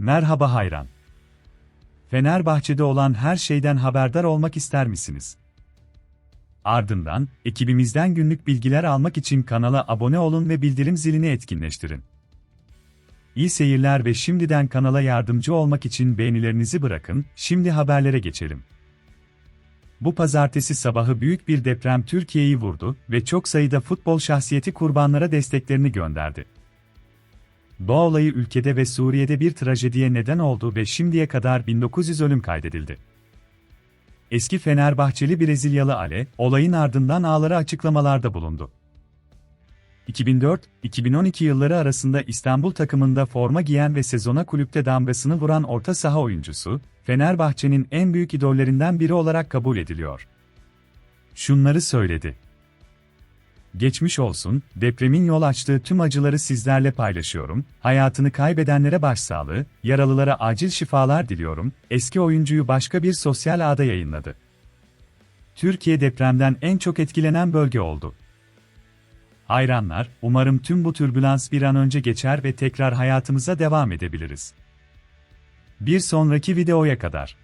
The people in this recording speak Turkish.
Merhaba hayran. Fenerbahçe'de olan her şeyden haberdar olmak ister misiniz? Ardından, ekibimizden günlük bilgiler almak için kanala abone olun ve bildirim zilini etkinleştirin. İyi seyirler ve şimdiden kanala yardımcı olmak için beğenilerinizi bırakın, şimdi haberlere geçelim. Bu pazartesi sabahı büyük bir deprem Türkiye'yi vurdu ve çok sayıda futbol şahsiyeti kurbanlara desteklerini gönderdi. Bu olayı ülkede ve Suriye'de bir trajediye neden oldu ve şimdiye kadar 1900 ölüm kaydedildi. Eski Fenerbahçeli Brezilyalı Ale, olayın ardından ağları açıklamalarda bulundu. 2004-2012 yılları arasında İstanbul takımında forma giyen ve sezona kulüpte damgasını vuran orta saha oyuncusu, Fenerbahçe'nin en büyük idollerinden biri olarak kabul ediliyor. Şunları söyledi. Geçmiş olsun, depremin yol açtığı tüm acıları sizlerle paylaşıyorum, hayatını kaybedenlere başsağlığı, yaralılara acil şifalar diliyorum, eski oyuncuyu başka bir sosyal ağda yayınladı. Türkiye depremden en çok etkilenen bölge oldu. Hayranlar, umarım tüm bu türbülans bir an önce geçer ve tekrar hayatımıza devam edebiliriz. Bir sonraki videoya kadar.